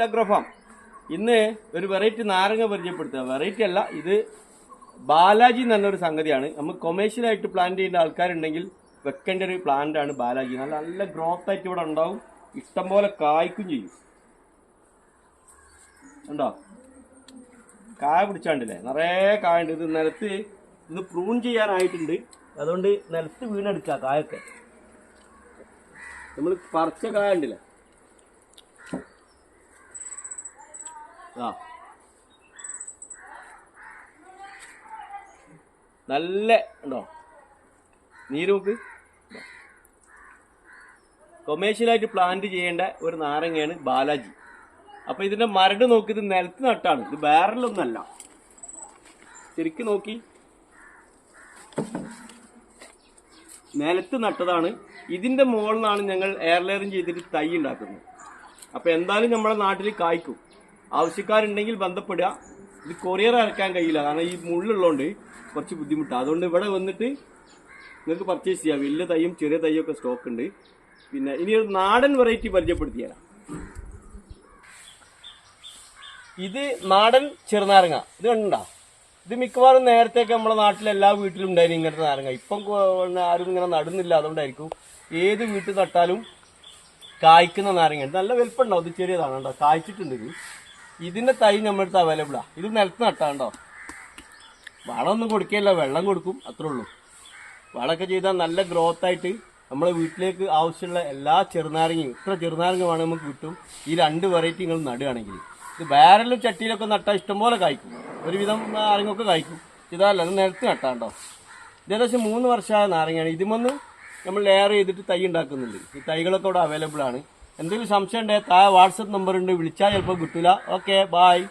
ലഗ്രോഫാം ഇന്ന് ഒരു വെറൈറ്റി നാരങ്ങ പരിചയപ്പെടുത്തുക. വെറൈറ്റി അല്ല ഇത് ബാലാജി എന്ന് പറഞ്ഞൊരു സംഗതിയാണ്. നമുക്ക് കൊമേഴ്ഷ്യലായിട്ട് പ്ലാൻ ചെയ്യുന്ന ആൾക്കാരുണ്ടെങ്കിൽ വെക്കേണ്ട ഒരു പ്ലാന്റ് ആണ് ബാലാജി. നല്ല നല്ല ഗ്രോത്ത് ആയിട്ട് ഇവിടെ ഉണ്ടാവും. ഇഷ്ടംപോലെ കായ്ക്കും ചെയ്യും. ഉണ്ടോ കായ പിടിച്ചാണ്ടില്ലേ നിറയെ കായുണ്ട്. ഇത് നിലത്ത് ഇത് പ്രൂൺ ചെയ്യാനായിട്ടുണ്ട്. അതുകൊണ്ട് നിലത്ത് വീണെടുക്കുക കായൊക്കെ. നമ്മൾ പറിച്ച കായ ഉണ്ടല്ലേ? നല്ല ഉണ്ടോ? നീര് നോക്ക്. കൊമേഴ്ഷ്യലായിട്ട് പ്ലാന്റ് ചെയ്യേണ്ട ഒരു നാരങ്ങയാണ് ബാലാജി. അപ്പൊ ഇതിന്റെ മരട് നോക്കി ഇത് നിലത്ത് നട്ടാണ്. ഇത് ബാരലൊന്നല്ല ശരിക്കും നോക്കി. നിലത്ത് നട്ടതാണ്. ഇതിന്റെ മുകളിൽ നിന്നാണ് ഞങ്ങൾ എയർലെയറിങ് ചെയ്തിട്ട് തൈ ഉണ്ടാക്കുന്നത്. അപ്പൊ എന്തായാലും നമ്മുടെ നാട്ടിൽ കായ്ക്കും. ആവശ്യക്കാരുണ്ടെങ്കിൽ ബന്ധപ്പെടുക. ഇത് കൊറിയർ അയക്കാൻ കഴിയില്ല. കാരണം ഈ മുള്ളുള്ളതുകൊണ്ട് കുറച്ച് ബുദ്ധിമുട്ടാണ് അതുകൊണ്ട് ഇവിടെ വന്നിട്ട് നിങ്ങൾക്ക് പർച്ചേസ് ചെയ്യാം. വലിയ തൈയും ചെറിയ തൈയും ഒക്കെ സ്റ്റോക്ക് ഉണ്ട്. പിന്നെ ഇനി ഒരു നാടൻ വെറൈറ്റി പരിചയപ്പെടുത്തി തരാം. ഇത് നാടൻ ചെറുനാരങ്ങ. ഇത് കണ്ടാ ഇത് മിക്കവാറും നേരത്തെയൊക്കെ നമ്മുടെ നാട്ടിൽ എല്ലാ വീട്ടിലും ഉണ്ടായിരുന്നു ഇങ്ങനത്തെ നാരങ്ങ. ഇപ്പം ആരും ഇങ്ങനെ നടുന്നില്ല. അതുകൊണ്ടായിരിക്കും ഏത് വീട്ടിൽ നട്ടാലും കായ്ക്കുന്ന നാരങ്ങ. നല്ല വലുപ്പമുണ്ടാവും. ഇത് ചെറിയതാണ് കേട്ടോ. കായ്ച്ചിട്ടുണ്ട് ഇത്. ഇതിന്റെ തൈ നമ്മുടെ അടുത്ത് അവൈലബിളാ ഇത് നിലത്ത് നട്ടാണ്ടോ? വളമൊന്നും കൊടുക്കില്ല വെള്ളം കൊടുക്കും. അത്രേ ഉള്ളൂ. വളമൊക്കെ ചെയ്താൽ നല്ല ഗ്രോത്ത് ആയിട്ട് നമ്മളെ വീട്ടിലേക്ക് ആവശ്യമുള്ള എല്ലാ ചെറുനാരങ്ങയും ഇത്ര ചെറുനാരങ്ങ വേണമെങ്കിൽ നമുക്ക് കിട്ടും. ഈ രണ്ട് വെറൈറ്റി നിങ്ങൾ നടുകയാണെങ്കിൽ. ഇത് ബാരലും ചട്ടിയിലൊക്കെ നട്ടാൽ ഇഷ്ടംപോലെ കായ്ക്കും. ഒരുവിധം നാരങ്ങൊക്കെ കായ്ക്കും. ഇതല്ല അത് നിലത്ത് നട്ടാണ്ടോ? ഏകദേശം മൂന്ന് വർഷമായ നാരങ്ങയാണ്. ഇതുമൊന്ന് നമ്മൾ ലെയർ ചെയ്തിട്ട് തൈ ഉണ്ടാക്കുന്നുണ്ട്. ഈ തൈകളൊക്കെ ഇവിടെ അവൈലബിൾ ആണ്. എന്തെങ്കിലും സംശയം ഉണ്ടെങ്കിൽ താഴെ വാട്സപ്പ് നമ്പർ ഉണ്ട് വിളിച്ചാൽ ചിലപ്പോൾ കിട്ടില്ല ഓക്കെ ബായ്